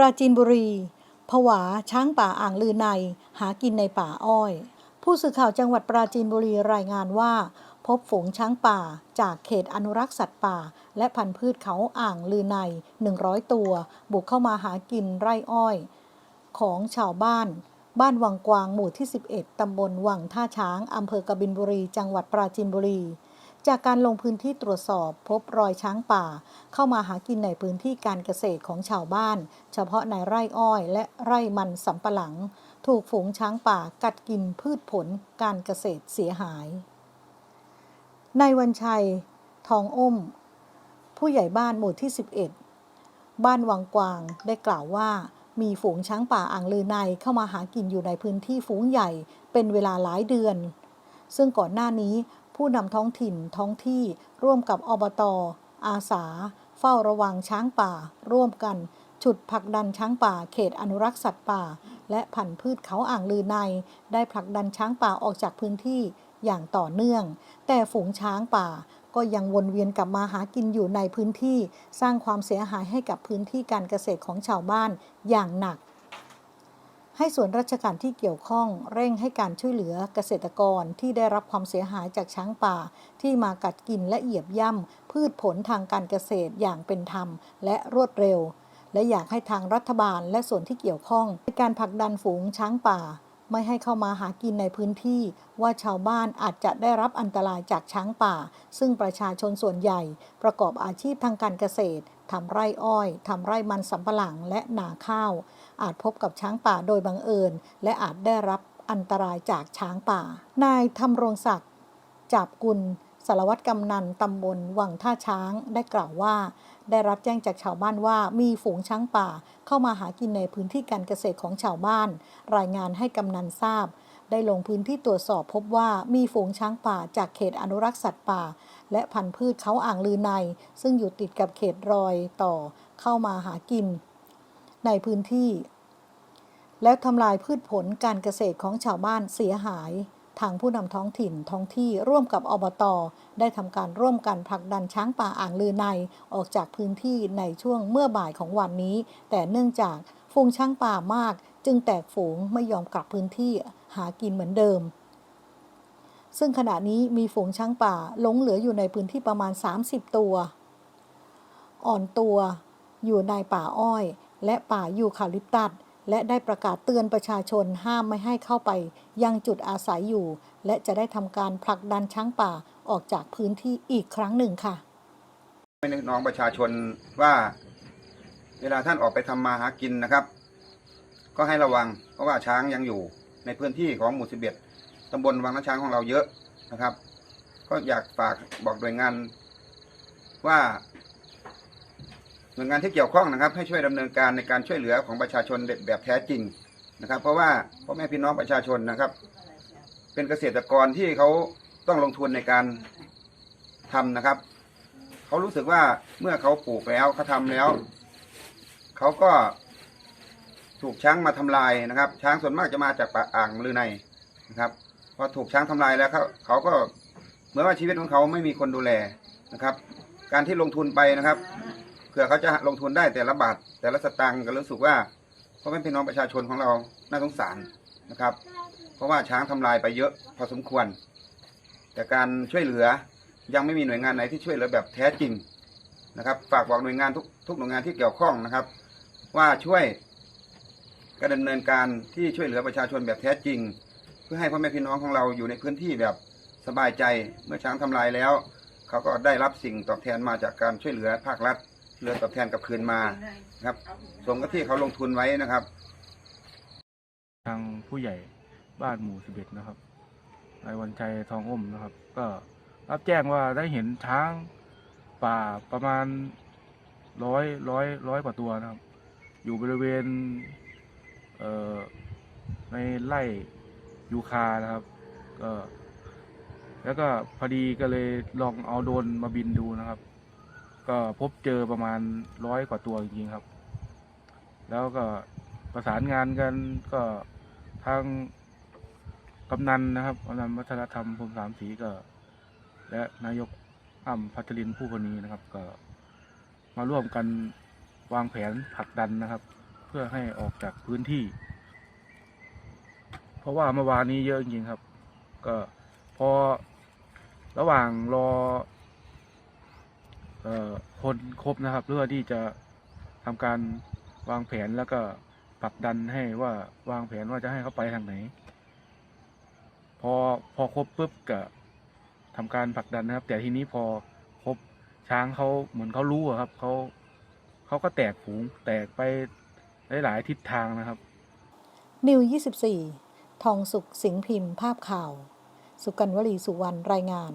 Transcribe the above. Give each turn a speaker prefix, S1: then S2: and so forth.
S1: ปราจีนบุรี ผวา ช้างป่าอ่างลือใน หากินในป่าอ้อย ผู้สื่อข่าวจังหวัดปราจีนบุรีรายงานว่า พบฝูงช้างป่า จากเขตอนุรักษ์สัตว์ป่า และพันธุ์พืชเขาอ่างลือใน 100 ตัว บุกเข้ามาหากินไร่อ้อย ของชาวบ้าน บ้านวังกวางหมู่ที่ 11 ตำบลวังท่าช้างอำเภอกบินบุรี จังหวัดปราจีนบุรี จากการลงพื้นที่ตรวจสอบพบรอยช้างป่า เข้ามาหากินในพื้นที่การเกษตรของชาวบ้าน เฉพาะในไร่อ้อยและไร่มันสำปะหลัง ถูกฝูงช้างป่ากัดกินพืชผลการเกษตรเสียหายนายวันชัย ทองอ้ม ผู้ใหญ่บ้านหมู่ที่ 11 บ้านวังกวางได้กล่าวว่ามีฝูงช้างป่าอ่างลือในเข้ามาหากินอยู่ในพื้นที่ฝูงใหญ่เป็นเวลาหลายเดือน ซึ่งก่อนหน้านี้ ผู้นำท้องถิ่นท้องที่ร่วมกับอบตอาสา เฝ้าระวังช้างป่า ร่วมกันฉุดผลักดันช้างป่าเขตอนุรักษ์สัตว์ป่า และพันธุ์พืชเขาอ่างลือใน ได้ผลักดันช้างป่าออกจากพื้นที่อย่างต่อเนื่อง แต่ฝูงช้างป่าก็ยังวนเวียนกลับมาหากินอยู่ในพื้นที่ สร้างความเสียหายให้กับพื้นที่การเกษตรของชาวบ้านอย่างหนัก ให้ส่วนราชการที่เกี่ยวข้อง เร่งให้การช่วยเหลือเกษตรกรที่ได้รับความเสียหายจากช้างป่า ที่มากัดกินและเหยียบย่ำพืชผลทางการเกษตรอย่างเป็นธรรม และรวดเร็ว และอยากให้ทางรัฐบาลและส่วนที่เกี่ยวข้องในการผลักดันฝูงช้างป่า ไม่ให้เข้ามาหากินในพื้นที่ ว่าชาวบ้านอาจจะได้รับอันตรายจากช้างป่า ซึ่งประชาชนส่วนใหญ่ ประกอบอาชีพทางการเกษตรทำไร่อ้อยทำไร่มันสำปะหลังและนาข้าว อาจพบกับช้างป่าโดยบังเอิญ และอาจได้รับอันตรายจากช้างป่า นายธำรงศักดิ์จับกุล สารวัตรกำนันตำบลวังท่าช้างได้กล่าวว่า ได้รับแจ้งจากชาวบ้านว่ามีฝูงช้างป่าเข้ามาหากินในพื้นที่การเกษตรของชาวบ้าน รายงานให้กำนันทราบ ได้ลงพื้นที่ตรวจสอบพบว่ามีฝูงช้างป่าจากเขตอนุรักษ์สัตว์ป่า และพันธุ์พืชเขาอ่างลือใน ซึ่งอยู่ติดกับเขตรอยต่อเข้ามาหากิน ในพื้นที่ แล้วทำลายพืชผลการเกษตรของชาวบ้านเสียหาย ทางผู้นำท้องถิ่นท้องที่ร่วมกับอบต ได้ทำการร่วมกันผลักดันช้างป่าอ่างลือใน ออกจากพื้นที่ในช่วงเมื่อบ่ายของวันนี้ แต่เนื่องจากฝูงช้างป่ามาก จึงแตกฝูงไม่ยอมกลับพื้นที่หากินเหมือนเดิม ซึ่งขณะนี้มีฝูงช้างป่าหลงเหลืออยู่ในพื้นที่ประมาณ 30 ตัว อ่อนตัวอยู่ในป่าอ้อย และป่ายูคาลิปตัส และได้ประกาศเตือนประชาชนห้ามไม่ให้เข้าไป ยังจุดอาศัยอยู่ และจะได้ทำการผลักดันช้างป่าออกจากพื้นที่อีกครั้งหนึ่งค่ะ
S2: ให้น้องประชาชนว่า เวลาท่านออกไปทำมาหากินนะครับ ก็ให้ระวังเพราะว่าช้างยังอยู่ในพื้นที่ของหมู่สิบเอ็ดตำบลวังน้ำช้างของเราเยอะนะครับ ก็อยากฝากบอกหน่วยงานว่า น่วยงานที่เกี่ยวข้องนะครับ ให้ช่วยดำเนินการในการช่วยเหลือของประชาชนแบบแท้จริงนะครับ เพราะว่าพ่อแม่พี่น้องประชาชนนะครับ เป็นเกษตรกรที่เขาต้องลงทุนในการทำนะครับเขารู้สึกว่าเมื่อเขาปลูกแล้วเขาทำแล้วเขาก็ถูกช้างมาทำลายนะครับ ช้างส่วนมากจะมาจากป่าอ่างลือในนะครับพอถูกช้างทำลายแล้วเขาเขาก็เหมือนว่าชีวิตของเขาไม่มีคนดูแลนะครับ การที่ลงทุนไปนะครับ ผื่อเขาจะลงทุนได้แต่ละบาทแต่ละสตางค์ก็รู้สึกว่าเพราะเป็นพี่น้องประชาชนของเราน่าสงสารนะครับ เพราะว่าช้างทำลายไปเยอะพอสมควร แต่การช่วยเหลือยังไม่มีหน่วยงานไหนที่ช่วยเหลือแบบแท้จริงนะครับ ฝากบอกหน่วยงานทุกทุกหน่วยงานที่เกี่ยวข้องนะครับ ว่าช่วยการดำเนินการที่ช่วยเหลือประชาชนแบบแท้จริง เพื่อให้พ่อแม่พี่น้องของเราอยู่ในพื้นที่แบบสบายใจเมื่อช้างทำลายแล้ว เขาก็ได้รับสิ่งตอบแทนมาจากการช่วยเหลือภาครัฐ เรือตอบแทนกลับคืนมานะครับสมกับที่เขาลงทุนไว้นะครับ
S3: ทางผู้ใหญ่บ้านหมู่สิบเอ็ดนะครับนายวันชัยทองอ้มนะครับ ก็รับแจ้งว่าได้เห็นช้างป่าประมาณร้อยร้อยร้อยกว่าตัวนะครับ อยู่บริเวณเอ่อในไร่ยูคานะครับ ก็ แล้วก็พอดีก็เลยลองเอาโดรนมาบินดูนะครับ ก็พบเจอประมาณร้อยกว่าตัวจริงๆครับ แล้วก็ประสานงานกันก็ทางกำนันนะครับกำนันวัฒนธรรมพรมสามสีก็ และนายกอ้ำพัชรินผู้คนนี้นะครับ ก็มาร่วมกันวางแผนผลักดันนะครับ เพื่อให้ออกจากพื้นที่ เพราะว่าเมื่อวานนี้เยอะจริงๆครับ ก็พอระหว่างรอ คนครบนะครับ เพื่อที่จะทำการวางแผนแล้วก็ผลักดันให้ว่าวางแผนว่าจะให้เขาไปทางไหน พอพอครบปุ๊บก็ทำการผลักดันนะครับ แต่ทีนี้พอครบช้างเขาเหมือนเขารู้ครับเขาเขาก็แตกฝูงแตกไปหลายๆทิศทางนะครับ
S1: นิว 24 ทองสุขสิงห์พิมพ์ ภาพข่าว สุกันวลีสุวรรณรายงาน